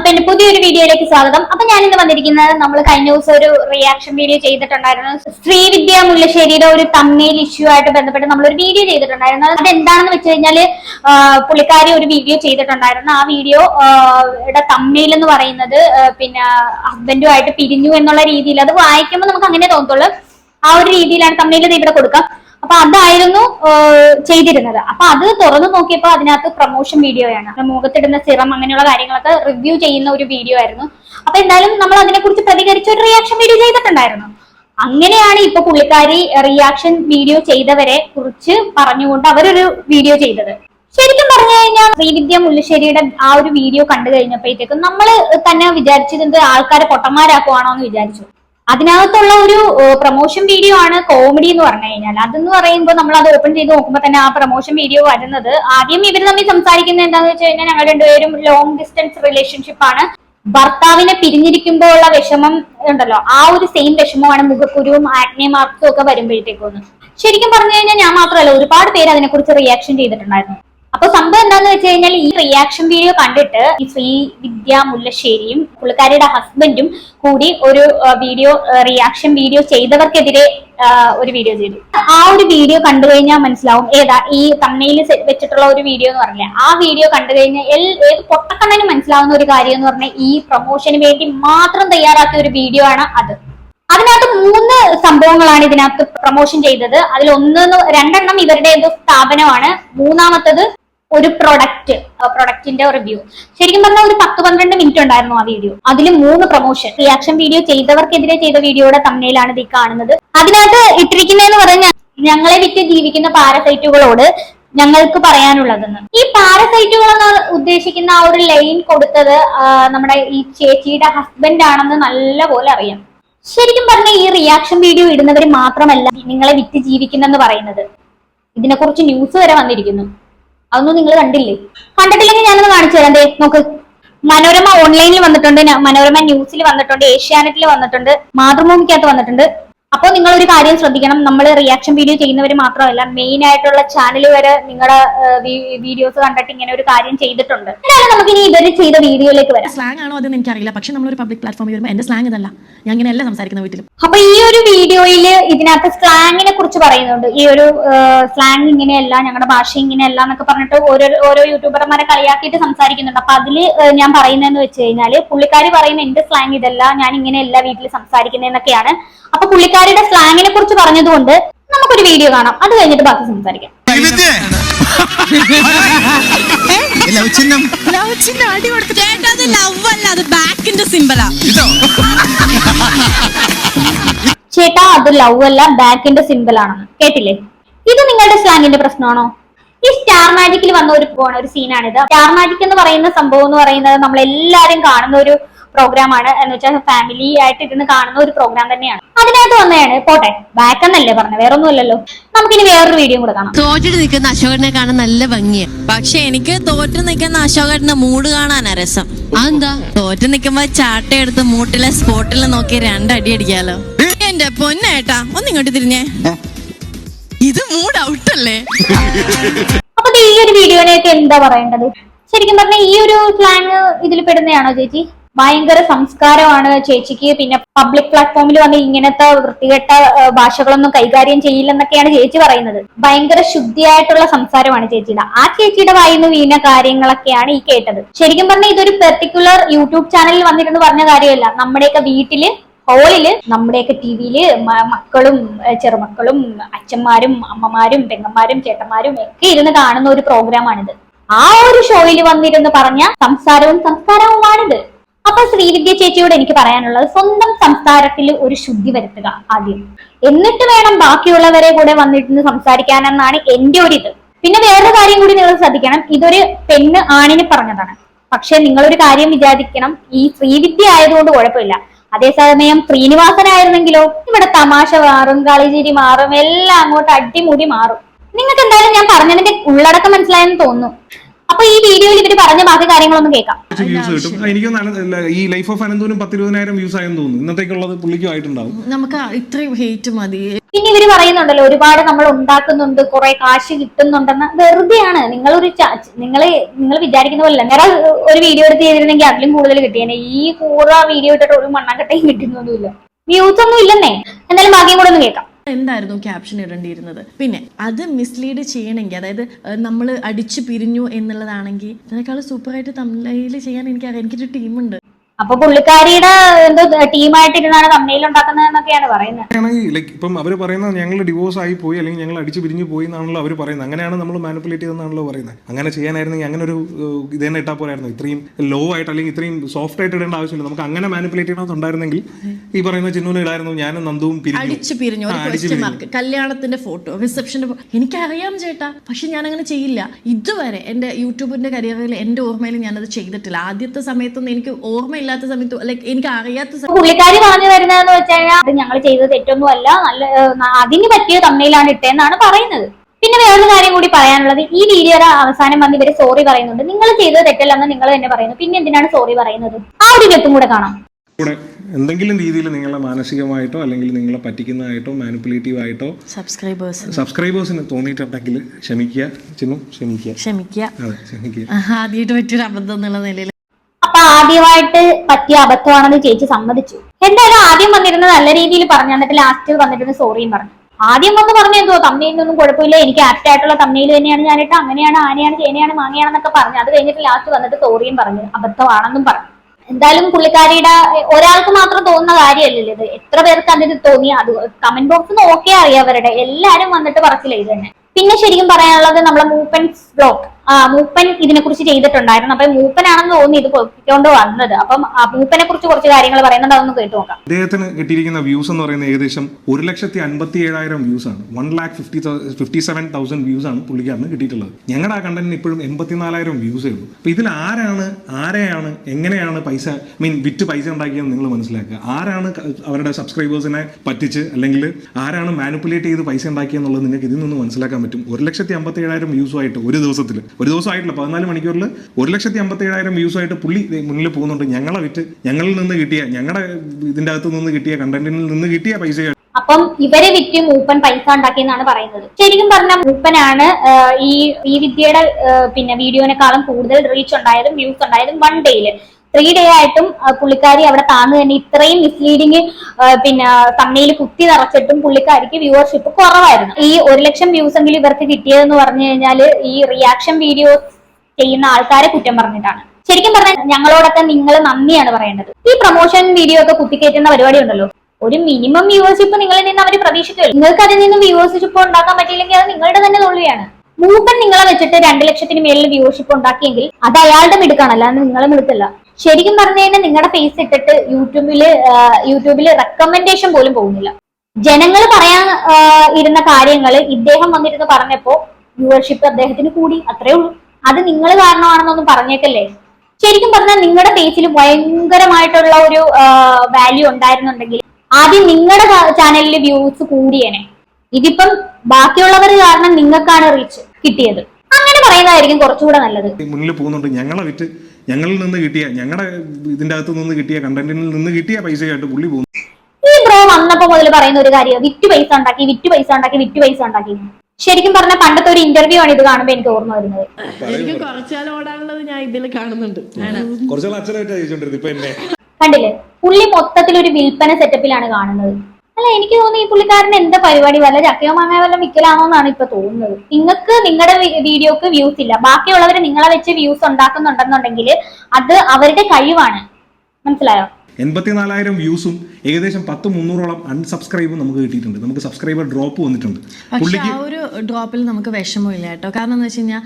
അപ്പൊ എന്റെ പുതിയൊരു വീഡിയോയിലേക്ക് സ്വാഗതം. അപ്പൊ ഞാൻ ഇന്ന് വന്നിരിക്കുന്നത് നമ്മൾ കഴിഞ്ഞ ദിവസം ഒരു റിയാക്ഷൻ വീഡിയോ ചെയ്തിട്ടുണ്ടായിരുന്നു. ശ്രീവിദ്യ മുല്ലശ്ശേരിയുടെ ഒരു തമ്മേൽ ഇഷ്യൂ ആയിട്ട് ബന്ധപ്പെട്ട് നമ്മൾ ഒരു വീഡിയോ ചെയ്തിട്ടുണ്ടായിരുന്നു. അത് എന്താണെന്ന് വെച്ച് കഴിഞ്ഞാൽ പുള്ളിക്കാരി ഒരു വീഡിയോ ചെയ്തിട്ടുണ്ടായിരുന്നു. ആ വീഡിയോ തമ്മേൽ എന്ന് പറയുന്നത് പിന്നെ ഹസ്ബൻഡുമായിട്ട് പിരിഞ്ഞു എന്നുള്ള രീതിയിൽ അത് വായിക്കുമ്പോൾ നമുക്ക് അങ്ങനെ തോന്നത്തുള്ളൂ. ആ ഒരു രീതിയിലാണ് തമ്മയിൽ ഇവിടെ കൊടുക്കാം. അപ്പൊ അതായിരുന്നു ചെയ്തിരുന്നത്. അപ്പൊ അത് തുറന്നു നോക്കിയപ്പോ അതിനകത്ത് പ്രൊമോഷൻ വീഡിയോയാണ്. മുഖത്തിടുന്ന സിറം അങ്ങനെയുള്ള കാര്യങ്ങളൊക്കെ റിവ്യൂ ചെയ്യുന്ന ഒരു വീഡിയോ ആയിരുന്നു. അപ്പൊ എന്തായാലും നമ്മൾ അതിനെക്കുറിച്ച് പ്രതികരിച്ച ഒരു റിയാക്ഷൻ വീഡിയോ ചെയ്തിട്ടുണ്ടായിരുന്നു. അങ്ങനെയാണ് ഇപ്പൊ പുള്ളിക്കാരി റിയാക്ഷൻ വീഡിയോ ചെയ്തവരെ കുറിച്ച് പറഞ്ഞുകൊണ്ട് അവരൊരു വീഡിയോ ചെയ്തത്. ശരിക്കും പറഞ്ഞു കഴിഞ്ഞാൽ ശ്രീവിദ്യ മുല്ലശ്ശേരിയുടെ ആ ഒരു വീഡിയോ കണ്ടു കഴിഞ്ഞപ്പോഴത്തേക്കും നമ്മൾ തന്നെ വിചാരിച്ചത് ആൾക്കാരെ പൊട്ടന്മാരാക്കുവാണോ എന്ന് വിചാരിച്ചു. അതിനകത്തുള്ള ഒരു പ്രൊമോഷൻ വീഡിയോ ആണ് കോമഡി എന്ന് പറഞ്ഞു കഴിഞ്ഞാൽ. അതെന്ന് പറയുമ്പോൾ നമ്മൾ അത് ഓപ്പൺ ചെയ്ത് നോക്കുമ്പോൾ തന്നെ ആ പ്രൊമോഷൻ വീഡിയോ വരുന്നത്. ആദ്യം ഇവർ തമ്മിൽ സംസാരിക്കുന്നത് എന്താണെന്ന് വെച്ച് കഴിഞ്ഞാൽ ഞങ്ങൾ രണ്ടുപേരും ലോങ് ഡിസ്റ്റൻസ് റിലേഷൻഷിപ്പ് ആണ്. ഭർത്താവിനെ പിരിഞ്ഞിരിക്കുമ്പോൾ ഉള്ള വിഷമം ഉണ്ടല്ലോ. ആ ഒരു സെയിം വിഷമമാണ് മുഖക്കുരുവും ആക്നെ മാർക്സും ഒക്കെ വരുമ്പോഴത്തേക്കൊന്ന് ശരിക്കും പറഞ്ഞു കഴിഞ്ഞാൽ ഞാൻ മാത്രമല്ല ഒരുപാട് പേര് അതിനെക്കുറിച്ച് റിയാക്ഷൻ ചെയ്തിട്ടുണ്ടായിരുന്നു. അപ്പൊ സംഭവം എന്താന്ന് വെച്ച് കഴിഞ്ഞാൽ ഈ റിയാക്ഷൻ വീഡിയോ കണ്ടിട്ട് ഈ ശ്രീവിദ്യ മുല്ലശ്ശേരിയും പുള്ളിക്കാരിയുടെ ഹസ്ബൻഡും കൂടി ഒരു വീഡിയോ റിയാക്ഷൻ വീഡിയോ ചെയ്തവർക്കെതിരെ ഒരു വീഡിയോ ചെയ്തു. ആ ഒരു വീഡിയോ കണ്ടു കഴിഞ്ഞാൽ മനസ്സിലാവും ഏതാ ഈ തമ്മയിൽ വെച്ചിട്ടുള്ള ഒരു വീഡിയോ എന്ന് പറഞ്ഞില്ലേ ആ വീഡിയോ കണ്ടു കഴിഞ്ഞാൽ ഏത് പൊട്ടക്കണ്ണനും മനസ്സിലാവുന്ന ഒരു കാര്യം എന്ന് പറഞ്ഞാൽ ഈ പ്രൊമോഷന് വേണ്ടി മാത്രം തയ്യാറാക്കിയ ഒരു വീഡിയോ ആണ് അത്. അതിനകത്ത് മൂന്ന് സംഭവങ്ങളാണ് ഇതിനകത്ത് പ്രൊമോഷൻ ചെയ്തത്. അതിൽ ഒന്ന് രണ്ടെണ്ണം ഇവരുടെ എന്തോ സ്ഥാപനമാണ്. മൂന്നാമത്തത് ഒരു പ്രൊഡക്റ്റ് പ്രൊഡക്റ്റിന്റെ റിവ്യൂ ശരിക്കും പറഞ്ഞാൽ ഒരു പത്ത് പന്ത്രണ്ട് മിനിറ്റ് ഉണ്ടായിരുന്നു ആ വീഡിയോ അതിൽ മൂന്ന് പ്രൊമോഷൻ റിയാക്ഷൻ വീഡിയോ ചെയ്തവർക്കെതിരെ ചെയ്ത വീഡിയോയുടെ തമ്മയിലാണ് ഇത് കാണുന്നത്. അതിനകത്ത് ഇട്ടിരിക്കുന്നതെന്ന് പറഞ്ഞാൽ ഞങ്ങളെ വിറ്റ് ജീവിക്കുന്ന പാരസൈറ്റുകളോട് ഞങ്ങൾക്ക് പറയാനുള്ളതെന്ന്. ഈ പാരസൈറ്റുകൾ എന്ന് ഉദ്ദേശിക്കുന്ന ആ ഒരു ലൈൻ കൊടുത്തത് നമ്മുടെ ഈ ചേച്ചിയുടെ ഹസ്ബൻഡ് ആണെന്ന് നല്ല പോലെ അറിയാം. ശരിക്കും പറഞ്ഞ ഈ റിയാക്ഷൻ വീഡിയോ ഇടുന്നവർ മാത്രമല്ല നിങ്ങളെ വിറ്റ് ജീവിക്കുന്നെന്ന് പറയുന്നത്. ഇതിനെക്കുറിച്ച് ന്യൂസ് വരെ വന്നിരിക്കുന്നു. അതൊന്നും നിങ്ങൾ കണ്ടില്ലേ? കണ്ടിട്ടില്ലെങ്കിൽ ഞാനൊന്ന് കാണിച്ചു തരാം. ദേ നോക്ക്. മനോരമ ഓൺലൈനിൽ വന്നിട്ടുണ്ട്. മനോരമ ന്യൂസിൽ വന്നിട്ടുണ്ട്. ഏഷ്യാനെറ്റിൽ വന്നിട്ടുണ്ട്. മാതൃഭൂമിക്കകത്ത് വന്നിട്ടുണ്ട്. അപ്പോൾ നിങ്ങൾ ഒരു കാര്യം ശ്രദ്ധിക്കണം. നമ്മൾ റിയാക്ഷൻ വീഡിയോ ചെയ്യുന്നവർ മാത്രമല്ല മെയിൻ ആയിട്ടുള്ള ചാനൽ വരെ നിങ്ങളുടെ വീഡിയോസ് കണ്ടിട്ട് ഇങ്ങനെ ഒരു കാര്യം ചെയ്തിട്ടുണ്ട്. നമുക്ക് ഇനി ഇവർ ചെയ്ത വീഡിയോയിലേക്ക് വരാം. സ്ലാങ് ആണോ അതെന്ന് എനിക്കറിയില്ല. പക്ഷെ നമ്മളൊരു പബ്ലിക് പ്ലാറ്റ്ഫോമിൽ വരുമ്പോൾ എന്റെ സ്ലാങ് ഇതല്ല. ഞാൻ ഇങ്ങനെ അല്ല സംസാരിക്കുന്ന വീട്ടിലും. അപ്പൊ ഈ ഒരു വീഡിയോയിൽ ഇതിനകത്ത് സ്ലാങ്ങിനെ കുറിച്ച് പറയുന്നുണ്ട്. ഈ ഒരു സ്ലാങ് ഇങ്ങനെയല്ല ഞങ്ങളുടെ ഭാഷ ഇങ്ങനെയല്ല എന്നൊക്കെ പറഞ്ഞിട്ട് ഓരോ ഓരോ യൂട്യൂബർമാരെ കളിയാക്കിയിട്ട് സംസാരിക്കുന്നുണ്ട്. അപ്പൊ അതിൽ ഞാൻ പറയുന്നതെന്ന് വെച്ച് കഴിഞ്ഞാൽ പുള്ളിക്കാരി പറയുന്ന എന്റെ സ്ലാങ് ഇതല്ല ഞാൻ ഇങ്ങനെയല്ല വീട്ടിൽ സംസാരിക്കുന്നതെന്നൊക്കെയാണ്. അപ്പൊ പുള്ളിക്കാരിയുടെ സ്ലാങ്ങിനെ കുറിച്ച് പറഞ്ഞതുകൊണ്ട് നമുക്കൊരു വീഡിയോ കാണാം. അത് കഴിഞ്ഞിട്ട് ബാക്കി സംസാരിക്കാം. വിദ്യേ ലവ് ചിഹ്നം. ചേട്ടാ അത് ലവ് അല്ല അത് ബാക്കിന്റെ സിമ്പലാ ചേട്ടാ അത് ലവ് അല്ല ബാക്കിന്റെ സിമ്പിൾ ആണെന്ന് കേട്ടില്ലേ? ഇത് നിങ്ങളുടെ സ്ലാങ്ങിന്റെ പ്രശ്നമാണോ? ഈ സ്റ്റാർ മാജിക്കിൽ വന്ന ഒരു പോണ ഒരു സീനാണിത് സ്റ്റാർ മാജിക് എന്ന് പറയുന്ന സംഭവം എന്ന് പറയുന്നത് നമ്മൾ എല്ലാരും കാണുന്ന ഒരു പ്രോഗ്രാം ആണ്. എന്ന് വെച്ചാൽ ഫാമിലി ആയിട്ട് ഇരുന്ന് കാണുന്ന ഒരു പ്രോഗ്രാം തന്നെയാണ്. അതിനകത്ത് വന്നതാണ് പോട്ടെ ബാക്ക് എന്നല്ലേ പറഞ്ഞത് വേറെ ഒന്നുമല്ലല്ലോ നമുക്കിനി വേറൊരു വീഡിയോ കൂടെ കാണാം. തോറ്റിട്ട് നിൽക്കുന്ന അശോകനെ കാണാൻ നല്ല ഭംഗിയാ. പക്ഷെ എനിക്ക് തോറ്റ് നിൽക്കുന്ന അശോകന്റെ മൂഡ് കാണാനാ രസം. അതെന്താ? തോറ്റ് നിൽക്കുമ്പോ ചാട്ട എടുത്ത് മൂട്ടിലെ സ്പോട്ടിൽ നോക്കി രണ്ടടി അടിക്കാലോ. എന്റെ പൊന്നേട്ടാ ഒന്ന് ഇങ്ങോട്ട് തിരിഞ്ഞേ ഇത് മൂഡ് ഔട്ടല്ലേ അപ്പൊ ഈ ഒരു വീഡിയോനെയൊക്കെ എന്താ പറയേണ്ടത്? ശരിക്കും പറഞ്ഞാൽ ഈ ഒരു സ്ലാങ് ഇതിൽ പെടുന്നതാണോ ചേച്ചി? ഭയങ്കര സംസ്കാരമാണ് ചേച്ചിക്ക്. പിന്നെ പബ്ലിക് പ്ലാറ്റ്ഫോമിൽ വന്ന് ഇങ്ങനത്തെ വൃത്തികെട്ട ഭാഷകളൊന്നും കൈകാര്യം ചെയ്യില്ലെന്നൊക്കെയാണ് ചേച്ചി പറയുന്നത്. ഭയങ്കര ശുദ്ധിയായിട്ടുള്ള സംസാരമാണ് ചേച്ചിയുടെ. ആ ചേച്ചിയുടെ വായിന്ന് വീണ കാര്യങ്ങളൊക്കെയാണ് ഈ കേട്ടത്. ശരിക്കും പറഞ്ഞാൽ ഇതൊരു പെർട്ടിക്കുലർ യൂട്യൂബ് ചാനലിൽ വന്നിരുന്ന് പറഞ്ഞ കാര്യമല്ല. നമ്മുടെയൊക്കെ വീട്ടിൽ ഹോളിൽ നമ്മുടെയൊക്കെ ടി വിയിൽ മക്കളും ചെറുമക്കളും അച്ഛന്മാരും അമ്മമാരും പെങ്ങന്മാരും ചേട്ടന്മാരും ഒക്കെ ഇരുന്ന് കാണുന്ന ഒരു പ്രോഗ്രാമാണിത് ആ ഒരു ഷോയിൽ വന്നിരുന്ന് പറഞ്ഞ സംസാരവും സംസ്കാരവുമാണിത്. അപ്പൊ ശ്രീവിദ്യ ചേച്ചിയോട് എനിക്ക് പറയാനുള്ളത് സ്വന്തം സംസാരത്തിൽ ഒരു ശുദ്ധി വരുത്തുക ആദ്യം. എന്നിട്ട് വേണം ബാക്കിയുള്ളവരെ കൂടെ വന്നിരുന്ന് സംസാരിക്കാനെന്നാണ് എന്റെ ഒരു ഇത് പിന്നെ വേറൊരു കാര്യം കൂടി നിങ്ങൾ ശ്രദ്ധിക്കണം. ഇതൊരു പെണ്ണ് ആണിന് പറഞ്ഞതാണ്. പക്ഷെ നിങ്ങളൊരു കാര്യം വിചാരിക്കണം. ഈ ശ്രീവിദ്യ ആയതുകൊണ്ട് കുഴപ്പമില്ല. അതേസമയം ശ്രീനിവാസനായിരുന്നെങ്കിലോ ഇവിടെ തമാശ മാറും കളിചിരി മാറും എല്ലാം അങ്ങോട്ട് അടിമുടി മാറും. നിങ്ങൾക്ക് എന്തായാലും ഞാൻ പറഞ്ഞതിന്റെ ഉള്ളടക്കം മനസ്സിലായെന്ന് തോന്നുന്നു. അപ്പൊ ഈ വീഡിയോയിൽ ഇവർ പറഞ്ഞ ബാക്കി കാര്യങ്ങളൊന്നും കേൾക്കാം. വ്യൂസ് കിട്ടും. ഈ ലൈഫ് ഓഫ് അനന്തൂരും പത്തിരുപതിനായിരം വ്യൂസ് ആയെന്ന് തോന്നുന്നു. ഇന്നത്തേക്കുള്ളത് പുള്ളിക്കും ആയിട്ടുണ്ടാവും. നമുക്ക് ഇത്രയും ഹേറ്റ് മതി. പിന്നെ ഇവർ പറയുന്നുണ്ടല്ലോ ഒരുപാട് നമ്മൾ ഉണ്ടാക്കുന്നുണ്ട് കുറെ കാശ് കിട്ടുന്നുണ്ടെന്ന്. വെറുതെയാണ്. നിങ്ങൾ ഒരു നിങ്ങൾ നിങ്ങൾ വിചാരിക്കുന്ന പോലെ വേറെ ഒരു വീഡിയോ എടുത്ത് ചെയ്തിരുന്നെങ്കിൽ അതിലും കൂടുതൽ കിട്ടിയേനെ. ഈ കൂറ വീഡിയോ ഇട്ടിട്ട് ഒരു മണ്ണാങ്കട്ടയും കിട്ടുന്നൊന്നുമില്ല. വ്യൂസ് ഒന്നും ഇല്ലെന്നേ. എന്തായാലും ബാക്കിയും കൂടെ ഒന്ന് കേൾക്കാം. എന്തായിരുന്നു ക്യാപ്ഷൻ ഇടേണ്ടിയിരുന്നത്? പിന്നെ അത് മിസ്ലീഡ് ചെയ്യണമെങ്കിൽ അതായത് നമ്മൾ അടിച്ചു പിരിഞ്ഞു എന്നുള്ളതാണെങ്കിൽ അതിനേക്കാൾ സൂപ്പറായിട്ട് തമിഴിൽ ചെയ്യാൻ എനിക്കറിയാം. എനിക്കൊരു ടീമുണ്ട് അപ്പൊ പുള്ളിക്കാരിയുടെ എന്തോ ടീമായിട്ടിരുന്നാണ് തമ്മയിൽ ഉണ്ടാക്കുന്നത് എന്നൊക്കെയാണ് പറയുന്നത്. ലൈക്ക് ഇപ്പം അവർ പറയുന്നത് ഞങ്ങൾ ഡിവോഴ്സ് ആയി പോയി അല്ലെങ്കിൽ ഞങ്ങൾ അടിച്ചു പിരിഞ്ഞു പോയി എന്നാണല്ലോ അവർ പറയുന്നത്. അങ്ങനെയാണ് നമ്മൾ മാനിപ്പുലേറ്റ് ചെയ്തെന്നാണല്ലോ പറയുന്നത്. അങ്ങനെ ചെയ്യാനായിരുന്നെങ്കിൽ അങ്ങനെ ഒരു ഇത് തന്നെ ഇട്ടാൽ പോരായിരുന്നു. ഇത്രയും ലോ ആയിട്ട് അല്ലെങ്കിൽ ഇത്രയും സോഫ്റ്റ് ആയിട്ട് ഇടേണ്ട ആവശ്യമില്ല. നമുക്ക് അങ്ങനെ മാനിപ്പുലേറ്റ് ചെയ്യണമെന്നുണ്ടായിരുന്നെങ്കിൽ ഈ പറയുന്ന ചിന്നുവിന് ഇടായിരുന്നു ഞാനും നന്ദുവും പിരിഞ്ഞു. അടിച്ചു പിരിഞ്ഞു. ഒരു അടിച്ച് മാർക്ക് കല്യാണത്തിന്റെ ഫോട്ടോ റിസപ്ഷന്റെ എനിക്കറിയാം ചേട്ടാ. പക്ഷെ ഞാൻ അങ്ങനെ ചെയ്യില്ല. ഇതുവരെ എന്റെ യൂട്യൂബിന്റെ കരിയറിൽ എന്റെ ഓർമ്മയിൽ ഞാനത് ചെയ്തിട്ടില്ല. ആദ്യത്തെ സമയത്തൊന്നും എനിക്ക് ഓർമ്മയില്ലാത്ത സമയത്ത് ലൈക്ക് എനിക്ക് അറിയാത്ത സമയത്ത് പുള്ളിക്കാരി പറഞ്ഞു വരുന്നതെന്ന് വെച്ചാൽ അത് ഞങ്ങൾ ചെയ്തത് തെറ്റൊന്നും അല്ല നല്ല അതിന് പറ്റിയ തമ്മയിലാണ് ഇട്ടേന്നാണ് പറയുന്നത്. പിന്നെ വേറൊരു കാര്യം കൂടി പറയാനുള്ളത് ഈ വീഡിയോയുടെ അവസാനം വന്ന് ഇവർ സോറി പറയുന്നുണ്ട്. നിങ്ങൾ ചെയ്തത് തെറ്റല്ലെന്ന് നിങ്ങൾ തന്നെ പറയുന്നു. പിന്നെ എന്തിനാണ് സോറി പറയുന്നത്? ആ ഒരു വ്യക്തും കൂടെ കാണാം. കൂടെ എന്തെങ്കിലും രീതിയിൽ നിങ്ങളെ മാനസികമായിട്ടോ അല്ലെങ്കിൽ നിങ്ങളെ പറ്റിക്കുന്നതായിട്ടോ മാനിപ്പുലേറ്റീവ് ആയിട്ടോ സബ്സ്ക്രൈബേഴ്സ് സബ്സ്ക്രൈബേഴ്സിന് തോന്നിയിട്ടുണ്ടെങ്കിൽ ക്ഷമിക്കുക. ചിന്നു ക്ഷമിക്കുക. ക്ഷമിക്കുക. അതെ ക്ഷമിക്കുക. ആദ്യമായിട്ട് പറ്റിയൊരു അബദ്ധം എന്നുള്ള നിലയിൽ. അപ്പൊ ആദ്യമായിട്ട് പറ്റിയ അബദ്ധമാണെന്ന് ചേച്ചി സമ്മതിച്ചു. എന്തായാലും ആദ്യം വന്നിരുന്ന നല്ല രീതിയിൽ പറഞ്ഞു. എന്നിട്ട് ലാസ്റ്റ് വന്നിരുന്ന സോറിയും പറഞ്ഞു. ആദ്യം വന്ന് പറഞ്ഞു എന്തോ തമ്മയിലൊന്നും കുഴപ്പമില്ല. എനിക്ക് ആപ്റ്റ് ആയിട്ടുള്ള തമ്മയിൽ തന്നെയാണ് ഞാനിട്ട് അങ്ങനെയാണ് ആനയാണ് ചേനയാണ് മാങ്ങയാണെന്നൊക്കെ പറഞ്ഞു. അത് കഴിഞ്ഞിട്ട് ലാസ്റ്റ് വന്നിട്ട് സോറിയും പറഞ്ഞു. അബദ്ധമാണെന്നും പറഞ്ഞു. എന്തായാലും പുള്ളിക്കാരിയുടെ ഒരാൾക്ക് മാത്രം തോന്നുന്ന കാര്യമല്ലല്ലോ ഇത്. എത്ര പേർക്ക് അതിന് തോന്നി? അത് കമന്റ് ബോക്സ് നോക്കിയാ അറിയാം അവരുടെ. എല്ലാരും വന്നിട്ട് പറച്ചില്ല ഇത് തന്നെ. പിന്നെ ശരിക്കും പറയാനുള്ളത് നമ്മളെ ബ്ലോഗ് ആ മൂപ്പൻ ഇതിനെ കുറിച്ച് ചെയ്തിട്ടുണ്ടായിരുന്നു. അപ്പൊ മൂപ്പനാണെന്ന് തോന്നി ഇത് പൊക്കിക്കൊണ്ട് വന്നത്. അപ്പം മൂപ്പനെ കുറിച്ച് കുറച്ച് കാര്യങ്ങൾ പറയുന്നുണ്ട് അതൊന്ന് കേട്ടു നോക്കാം. അദ്ദേഹത്തിന് കിട്ടിയിരിക്കുന്ന വ്യൂസ് എന്ന് പറയുന്നത് ഏകദേശം ഒരു ലക്ഷത്തി അൻപത്തി ഏഴായിരം വ്യൂസ് ആണ്. One lakh fifty fifty seven thousand views ആണ് പുള്ളിക്കാരന് കിട്ടിയിട്ടുള്ളത്. ഞങ്ങളുടെ ആ കണ്ടന്റിന് ഇപ്പോഴും എൺപത്തിനാലായിരം വ്യൂസ് ഉള്ളൂ. അപ്പൊ ഇതിൽ ആരാണ് ആരെയാണ് എങ്ങനെയാണ് പൈസ മീൻ വിറ്റ് പൈസ ഉണ്ടാക്കിയെന്ന് നിങ്ങൾ മനസ്സിലാക്കുക. ആരാണ് അവരുടെ സബ്സ്ക്രൈബേഴ്സിനെ പറ്റിച്ച് അല്ലെങ്കിൽ ആരാണ് മാനിപ്പുലേറ്റ് ചെയ്ത് പൈസ ഉണ്ടാക്കിയെന്നുള്ളത് നിങ്ങൾക്ക് ഇതിൽ നിന്ന് മനസ്സിലാക്കാൻ പറ്റും. ഒരു ലക്ഷത്തി അമ്പത്തി ഏഴായിരം വ്യൂസുമായിട്ട് ഒരു ദിവസത്തിൽ. ഒരു ദിവസം ആയിട്ടില്ല പതിനാല് മണിക്കൂറിൽ ഒരു ലക്ഷത്തി അമ്പത്തി ഏഴായിരം വ്യൂസുമായിട്ട് പുള്ളി ദേ മുന്നിൽ പോകുന്നുണ്ട്. ഞങ്ങളെ വിറ്റ് ഞങ്ങളിൽ നിന്ന് കിട്ടിയ ഞങ്ങളുടെ ഇതിന്റെ അകത്ത് നിന്ന് കിട്ടിയ കണ്ടന്റിൽ നിന്ന് കിട്ടിയ പൈസ അപ്പം ഇവരെ വിറ്റ് മൂപ്പൻ പൈസ ഉണ്ടാക്കിയെന്നാണ് പറയുന്നത്. ശരിക്കും പറഞ്ഞ മൂപ്പനാണ് ഈ ഈ വിദ്യയുടെ പിന്നെ വീഡിയോനെക്കാളും കൂടുതൽ റീച്ച് ഉണ്ടായതും വ്യൂസ് ഉണ്ടായതും വൺ ഡേയിൽ ത്രീ ഡേ ആയിട്ടും പുള്ളിക്കാരി അവിടെ താന്ന് തന്നെ ഇത്രയും മിസ്ലീഡിങ് പിന്നെ തമ്മയിൽ കുത്തി നിറച്ചിട്ടും പുള്ളിക്കാരിക്ക് വ്യൂവർഷിപ്പ് കുറവായിരുന്നു. ഈ ഒരു ലക്ഷം വ്യൂസ് എങ്കിലും ഇവർക്ക് കിട്ടിയതെന്ന് പറഞ്ഞു കഴിഞ്ഞാൽ ഈ റിയാക്ഷൻ വീഡിയോസ് ചെയ്യുന്ന ആൾക്കാരെ കുറ്റം പറഞ്ഞിട്ടാണ്. ശരിക്കും പറഞ്ഞാൽ ഞങ്ങളോടൊക്കെ നിങ്ങൾ നന്ദിയാണ് പറയേണ്ടത്. ഈ പ്രൊമോഷൻ വീഡിയോ ഒക്കെ കുത്തിക്കയറ്റുന്ന പരിപാടി ഉണ്ടല്ലോ. ഒരു മിനിമം വ്യൂവേഴ്ഷിപ്പ് നിങ്ങളിൽ നിന്ന് അവർ പ്രതീക്ഷിക്കുമല്ലോ നിങ്ങൾക്ക് അതിൽ നിന്ന് വ്യൂവേഴ്ഷിപ്പ് ഉണ്ടാക്കാൻ പറ്റിയില്ലെങ്കിൽ അത് നിങ്ങളുടെ തന്നെ തോൽവിയാണ്. മൂപ്പൻ നിങ്ങളെ വെച്ചിട്ട് രണ്ട് ലക്ഷത്തിന് മേലിൽ വ്യൂഷിപ്പ് ഉണ്ടാക്കിയെങ്കിൽ അത് അയാളുടെ മിടുക്കാണ് അല്ലാതെ നിങ്ങളെ മിടുക്കല്ല. ശരിക്കും പറഞ്ഞു കഴിഞ്ഞാൽ നിങ്ങളുടെ ഫേസ് ഇട്ടിട്ട് യൂട്യൂബിൽ യൂട്യൂബിൽ റെക്കമെൻഡേഷൻ പോലും പോകുന്നില്ല. ജനങ്ങൾ പറയാൻ ഇരുന്ന കാര്യങ്ങൾ ഇദ്ദേഹം വന്നിരുന്ന് പറഞ്ഞപ്പോ വ്യൂവർഷിപ്പ് അദ്ദേഹത്തിന് കൂടി അത്രേ ഉള്ളൂ. അത് നിങ്ങൾ കാരണമാണെന്നൊന്നും പറഞ്ഞേക്കല്ലേ? ശരിക്കും പറഞ്ഞാൽ നിങ്ങളുടെ പേജിൽ ഭയങ്കരമായിട്ടുള്ള ഒരു വാല്യൂ ഉണ്ടായിരുന്നുണ്ടെങ്കിൽ ആദ്യം നിങ്ങളുടെ ചാനലിൽ വ്യൂസ് കൂടിയേനെ. ഇതിപ്പം ബാക്കിയുള്ളവർ കാരണം നിങ്ങൾക്കാണ് റീച്ച് കിട്ടിയത്. അങ്ങനെ പറയുന്നതായിരിക്കും കുറച്ചുകൂടെ നല്ലത്. മുന്നിൽ പോകുന്നുണ്ട്. ഞങ്ങളെ വിറ്റ് ഞങ്ങളിൽ നിന്ന് കിട്ടിയ ഞങ്ങളുടെ ഇതിന്റെ അകത്ത് നിന്ന് കിട്ടിയ കണ്ടന്റിൽ നിന്ന് കിട്ടിയ പൈസയായിട്ട് പുള്ളി പോകുന്നു. ഈ ബ്രോ വന്നപ്പോ മുതൽ പറയുന്ന ഒരു കാര്യം വിറ്റ് പൈസ ഉണ്ടാക്കി വിറ്റ് പൈസ ഉണ്ടാക്കി വിറ്റ് പൈസ ഉണ്ടാക്കി. ശരിക്കും പറഞ്ഞ പണ്ടത്തെ ഒരു ഇന്റർവ്യൂ ആണ് ഇത് കാണുമ്പോ എനിക്ക് ഓർമ്മ വരുന്നത്. എനിക്ക് ഓടാനുള്ളത് ഞാൻ ഇതിൽ കാണുന്നുണ്ട്. കണ്ടില്ലേ? പുള്ളി മൊത്തത്തിൽ ഒരു വിൽപ്പന സെറ്റപ്പിലാണ് കാണുന്നത്. അല്ല എനിക്ക് തോന്നുന്നു ഈ പുള്ളിക്കാരൻ എന്താ പരിപാടി? വല്ല ചക്കയോ മാങ്ങയോ വല്ല വിൽക്കലാണോ എന്നാണ് ഇപ്പൊ തോന്നുന്നത്. നിങ്ങൾക്ക് നിങ്ങളുടെ വീഡിയോക്ക് വ്യൂസ് ഇല്ല. ബാക്കിയുള്ളവർ നിങ്ങളെ വെച്ച് വ്യൂസ് ഉണ്ടാക്കുന്നുണ്ടെന്നുണ്ടെങ്കിൽ അത് അവരുടെ കഴിവാണ്. മനസ്സിലായോ? എൺപത്തിനാലായിരം വ്യൂസും ഏകദേശം പത്ത് മുന്നൂറോളം അൺസബ്സ്ക്രൈബും നമുക്ക് കിട്ടിയിട്ടുണ്ട്. നമുക്ക് സബ്സ്ക്രൈബർ ഡ്രോപ്പ് വന്നിട്ടുണ്ട്. പക്ഷെ ആ ഒരു ഡ്രോപ്പിൽ നമുക്ക് വിഷമമില്ല കേട്ടോ. കാരണം എന്ന് വെച്ച് കഴിഞ്ഞാൽ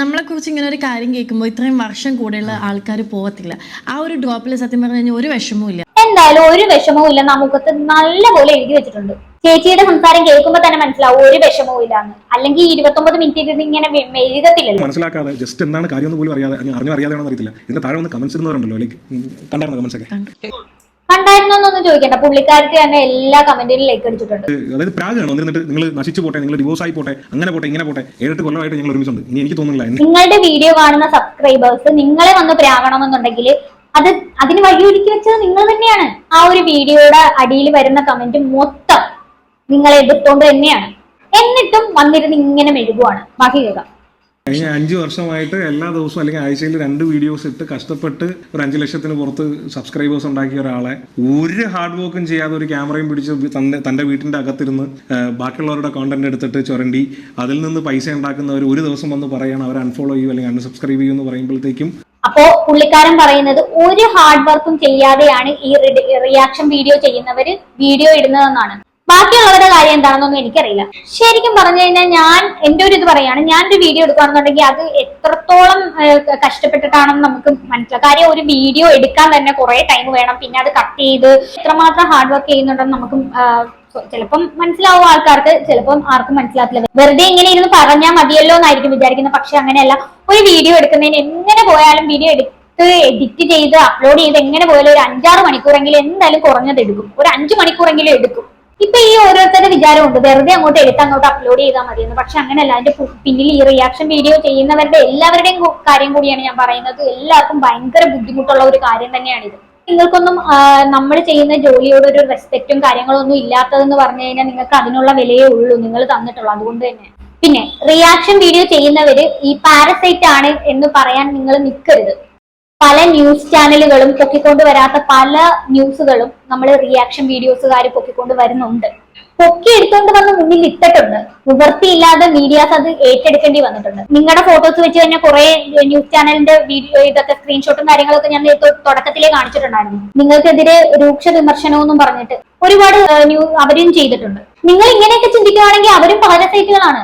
നമ്മളെ കുറിച്ച് ഇങ്ങനെ ഒരു കാര്യം കേൾക്കുമ്പോൾ ഇത്രയും വർഷം കൂടെയുള്ള ആൾക്കാർ പോകത്തില്ല. ആ ഒരു ഡ്രോപ്പിൽ സത്യം പറഞ്ഞു കഴിഞ്ഞാൽ ഒരു വിഷമവും ഇല്ല. എന്തായാലും ഒരു വിഷമവും ഇല്ല. നമുക്കത്ത് നല്ലപോലെ എഴുതി വെച്ചിട്ടുണ്ട്. ചേച്ചിയുടെ സംസാരം കേൾക്കുമ്പോ തന്നെ മനസ്സിലാവും ഒരു വിഷമവും ഇല്ലാന്ന് അല്ലെങ്കിൽ ഇരുപത്തൊമ്പത് മിനിറ്റ് ഇരുന്ന് ഇങ്ങനെ മെഴുകത്തില്ല മനസ്സിലാക്കാതെ ജസ്റ്റ് എന്താണ് കാര്യം പോലും അറിയാതെ അറിഞ്ഞു അറിയാതെയാണെന്ന് അറിയത്തില്ല. ഇതിന്റെ താഴെ വന്ന് കമന്റ്സ് ഇടുന്നവരുണ്ടല്ലോ ലൈക്ക് കണ്ടായിരുന്നു കമന്റ്സ് ഒക്കെ? ചോദിക്കണ്ട. പുള്ളിക്കാർക്ക് തന്നെ എല്ലാ കമന്റിലും ലൈക്ക് അടിച്ചിട്ടുണ്ട്. അതായത് പ്രാഗാണ്? വന്നിരുന്നിട്ട് നിങ്ങൾ നശിച്ചു പോട്ടെ നിങ്ങൾ ഡിവോഴ്സ് ആയി പോട്ടെ അങ്ങനെ പോട്ടെ ഇങ്ങനെ പോട്ടെ ഏഴെട്ട് കൊല്ലമായിട്ട് ഞങ്ങൾ ഒരുമിച്ചുണ്ട്. ഇനി എനിക്ക് തോന്നുന്നില്ല. നിങ്ങളുടെ വീഡിയോ കാണുന്ന സബ്സ്ക്രൈബേഴ്സ് നിങ്ങളെ വന്ന് പ്രാകണമെന്നുണ്ടെങ്കിൽ അത് അതിന് വഴിയൊരുക്കി വെച്ചത് നിങ്ങൾ തന്നെയാണ്. ആ ഒരു വീഡിയോയുടെ അടിയിൽ വരുന്ന കമന്റ് മൊത്തം നിങ്ങളെ എതിർത്തോണ്ട് തന്നെയാണ്. എന്നിട്ടും വന്നിരുന്ന് ഇങ്ങനെ മെഴുകുവാണ് ബാക്കി കേൾക്കാം കഴിഞ്ഞ അഞ്ച് വർഷമായിട്ട് എല്ലാ ദിവസവും അല്ലെങ്കിൽ ആഴ്ചയിൽ രണ്ട് വീഡിയോസ് ഇട്ട് കഷ്ടപ്പെട്ട് ഒരു അഞ്ച് ലക്ഷത്തിന് പുറത്ത് സബ്സ്ക്രൈബേഴ്സ് ഉണ്ടാക്കിയ ഒരാളെ ഒരു ഹാർഡ് വർക്കും ചെയ്യാതെ ഒരു ക്യാമറയും പിടിച്ച് തന്റെ വീട്ടിന്റെ അകത്തിരുന്ന് ബാക്കിയുള്ളവരുടെ കോണ്ടന്റ് എടുത്തിട്ട് ചുരണ്ടി അതിൽ നിന്ന് പൈസ ഉണ്ടാക്കുന്നവർ ഒരു ദിവസം വന്ന് പറയണം അവർ അൺഫോളോ ചെയ്യും അല്ലെങ്കിൽ അൺസബ്സ്ക്രൈബ് ചെയ്യും എന്ന് പറയുമ്പോഴത്തേക്കും. അപ്പോ പുള്ളിക്കാരൻ പറയുന്നത് ഒരു ഹാർഡ് വർക്കും ചെയ്യാതെയാണ് ഈ റിയാക്ഷൻ വീഡിയോ ചെയ്യുന്നവര് വീഡിയോ ഇടുന്നതെന്നാണ്. ബാക്കിയുള്ളവരുടെ കാര്യം എന്താണെന്നൊന്നും എനിക്കറിയില്ല. ശരിക്കും പറഞ്ഞു കഴിഞ്ഞാൽ ഞാൻ എന്റെ ഒരു ഇത് പറയാണ് ഞാൻ ഒരു വീഡിയോ എടുക്കുകയാണെന്നുണ്ടെങ്കിൽ അത് എത്രത്തോളം കഷ്ടപ്പെട്ടിട്ടാണെന്ന് നമുക്ക് മനസ്സിലാക്കാം. കാര്യം ഒരു വീഡിയോ എടുക്കാൻ തന്നെ കുറെ ടൈം വേണം. പിന്നെ അത് കട്ട് ചെയ്ത് എത്രമാത്രം ഹാർഡ് വർക്ക് ചെയ്യുന്നുണ്ടെന്ന് നമുക്ക് ചിലപ്പം മനസ്സിലാവും ആൾക്കാർക്ക് ചിലപ്പം ആർക്കും മനസ്സിലാത്തില്ല വെറുതെ ഇങ്ങനെ ഇരുന്ന് പറഞ്ഞാൽ മതിയല്ലോ എന്നായിരിക്കും വിചാരിക്കുന്നത്. പക്ഷെ അങ്ങനെയല്ല. ഒരു വീഡിയോ എടുക്കുന്നതിന് എങ്ങനെ പോയാലും വീഡിയോ എടുത്ത് എഡിറ്റ് ചെയ്ത് അപ്ലോഡ് ചെയ്ത് എങ്ങനെ പോയാലും ഒരു അഞ്ചാറ് മണിക്കൂറെങ്കിലും എന്തായാലും കുറഞ്ഞത് എടുക്കും. ഒരു അഞ്ചു മണിക്കൂറെങ്കിലും എടുക്കും. ഇപ്പൊ ഈ ഓരോരുത്തരുടെ വിചാരമുണ്ട്. വെറുതെ അങ്ങോട്ട് എടുത്ത് അങ്ങോട്ട് അപ്ലോഡ് ചെയ്താൽ മതിയെന്ന്. പക്ഷെ അങ്ങനെയല്ല അതിന്റെ പിന്നിൽ ഈ റിയാക്ഷൻ വീഡിയോ ചെയ്യുന്നവരുടെ എല്ലാവരുടെയും കാര്യം കൂടിയാണ് ഞാൻ പറയുന്നത്. എല്ലാവർക്കും ഭയങ്കര ബുദ്ധിമുട്ടുള്ള ഒരു കാര്യം തന്നെയാണ് ഇത് നിങ്ങൾക്കൊന്നും നമ്മൾ ചെയ്യുന്ന ജോലിയോട് ഒരു റെസ്പെക്റ്റും കാര്യങ്ങളും ഒന്നും ഇല്ലാത്തതെന്ന് പറഞ്ഞു കഴിഞ്ഞാൽ നിങ്ങൾക്ക് അതിനുള്ള വിലയേ ഉള്ളൂ. നിങ്ങൾ തന്നിട്ടുള്ളൂ. അതുകൊണ്ട് തന്നെ. പിന്നെ റിയാക്ഷൻ വീഡിയോ ചെയ്യുന്നവര് ഈ പാരസൈറ്റ് ആണ് എന്ന് പറയാൻ നിങ്ങൾ നിൽക്കരുത് പല ന്യൂസ് ചാനലുകളും പൊക്കിക്കൊണ്ട് വരാത്ത പല ന്യൂസുകളും നമ്മൾ റിയാക്ഷൻ വീഡിയോസുകാർ പൊക്കിക്കൊണ്ട് വരുന്നുണ്ട്. പൊക്കി എടുത്തുകൊണ്ട് വന്ന് മുന്നിൽ ഇട്ടിട്ടുണ്ട്. നിവൃത്തിയില്ലാതെ മീഡിയാസ് അത് ഏറ്റെടുക്കേണ്ടി വന്നിട്ടുണ്ട്. നിങ്ങളുടെ ഫോട്ടോസ് വെച്ച് തന്നെ കുറെ ന്യൂസ് ചാനലിന്റെ വീഡിയോ ഇതൊക്കെ സ്ക്രീൻഷോട്ടും കാര്യങ്ങളൊക്കെ ഞാൻ തുടക്കത്തിലേ കാണിച്ചിട്ടുണ്ടായിരുന്നു. നിങ്ങൾക്കെതിരെ രൂക്ഷ വിമർശനമൊന്നും പറഞ്ഞിട്ട് ഒരുപാട് ന്യൂ അവരും ചെയ്തിട്ടുണ്ട്. നിങ്ങൾ ഇങ്ങനെയൊക്കെ ചിന്തിക്കുകയാണെങ്കിൽ അവരും പാരസൈറ്റുകളാണ്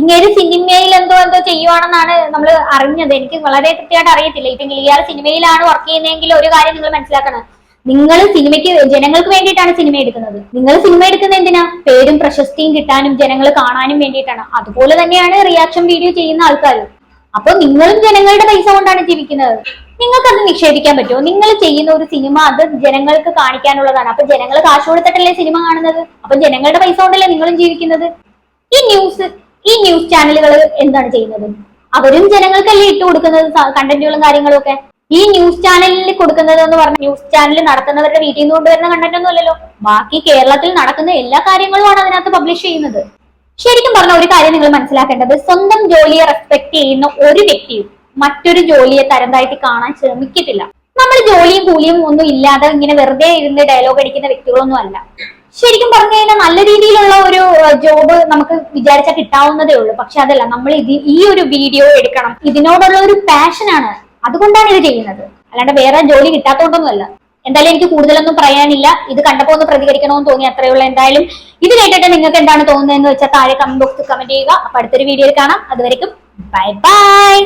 ഇങ്ങനെ സിനിമയിൽ എന്തോ എന്തോ ചെയ്യുവാണെന്നാണ് നമ്മൾ അറിഞ്ഞത്. എനിക്ക് വളരെ കൃത്യമായിട്ട് അറിയത്തില്ല. ഇപ്പൊ ഇയാൾ സിനിമയിലാണ് വർക്ക് ചെയ്യുന്നതെങ്കിൽ ഒരു കാര്യം നിങ്ങൾ മനസ്സിലാക്കണം. നിങ്ങൾ സിനിമയ്ക്ക് ജനങ്ങൾക്ക് വേണ്ടിയിട്ടാണ് സിനിമ എടുക്കുന്നത്. നിങ്ങൾ സിനിമ എടുക്കുന്നത് എന്തിനാ? പേരും പ്രശസ്തിയും കിട്ടാനും ജനങ്ങൾ കാണാനും വേണ്ടിയിട്ടാണ്. അതുപോലെ തന്നെയാണ് റിയാക്ഷൻ വീഡിയോ ചെയ്യുന്ന ആൾക്കാർ. അപ്പൊ നിങ്ങളും ജനങ്ങളുടെ പൈസ കൊണ്ടാണ് ജീവിക്കുന്നത്. നിങ്ങൾക്ക് അത് നിക്ഷേപിക്കാൻ പറ്റുമോ? നിങ്ങൾ ചെയ്യുന്ന ഒരു സിനിമ അത് ജനങ്ങൾക്ക് കാണിക്കാനുള്ളതാണ്. അപ്പൊ ജനങ്ങൾ കാശ് കൊടുത്തിട്ടല്ലേ സിനിമ കാണുന്നത്? അപ്പൊ ജനങ്ങളുടെ പൈസ കൊണ്ടല്ലേ നിങ്ങളും ജീവിക്കുന്നത്? ഈ ന്യൂസ് ഈ ന്യൂസ് ചാനലുകൾ എന്താണ് ചെയ്യുന്നത്? അവരും ജനങ്ങൾക്കല്ലേ ഇട്ട് കൊടുക്കുന്നത് കണ്ടന്റുകളും കാര്യങ്ങളും ഒക്കെ? ഈ ന്യൂസ് ചാനലിൽ കൊടുക്കുന്നത് എന്ന് പറഞ്ഞ ന്യൂസ് ചാനൽ നടത്തുന്നവരുടെ വീട്ടിൽ നിന്ന് കൊണ്ടുവരുന്ന കണ്ടന്റ് ഒന്നും അല്ലല്ലോ. ബാക്കി കേരളത്തിൽ നടക്കുന്ന എല്ലാ കാര്യങ്ങളുമാണ് അതിനകത്ത് പബ്ലിഷ് ചെയ്യുന്നത്. ശരിക്കും പറഞ്ഞ ഒരു കാര്യം നിങ്ങൾ മനസ്സിലാക്കേണ്ടത് സ്വന്തം ജോലിയെ റെസ്പെക്ട് ചെയ്യുന്ന ഒരു വ്യക്തിയും മറ്റൊരു ജോലിയെ തരംതായിട്ട് കാണാൻ ശ്രമിക്കത്തില്ല. നമ്മൾ ജോലിയും കൂലിയും ഒന്നും ഇല്ലാതെ ഇങ്ങനെ വെറുതെ ഇരുന്ന് ഡയലോഗ് അടിക്കുന്ന വ്യക്തികളൊന്നും അല്ല. ശരിക്കും പറഞ്ഞു കഴിഞ്ഞാൽ നല്ല രീതിയിലുള്ള ഒരു ജോബ് നമുക്ക് വിചാരിച്ചാൽ കിട്ടാവുന്നതേ ഉള്ളൂ. പക്ഷെ അതല്ല നമ്മൾ ഇത് ഈ ഒരു വീഡിയോ എടുക്കണം. ഇതിനോടുള്ള ഒരു പാഷനാണ് അതുകൊണ്ടാണ് ഇത് ചെയ്യുന്നത്. അല്ലാണ്ട് വേറെ ജോലി കിട്ടാത്തതുകൊണ്ടൊന്നുമല്ല എന്തായാലും എനിക്ക് കൂടുതലൊന്നും പറയാനില്ല. ഇത് കണ്ടപ്പോൾ ഒന്ന് പ്രതികരിക്കണമെന്ന് തോന്നി അത്രയേ ഉള്ളൂ. എന്തായാലും ഇത് കേട്ടിട്ട് നിങ്ങൾക്ക് എന്താണ് തോന്നുന്നതെന്ന് വെച്ചാൽ താഴെ കമന്റ് ബോക്സിൽ കമന്റ് ചെയ്യുക. അപ്പൊ അടുത്തൊരു വീഡിയോയിൽ കാണാം. അതുവരെക്കും ബൈ ബൈ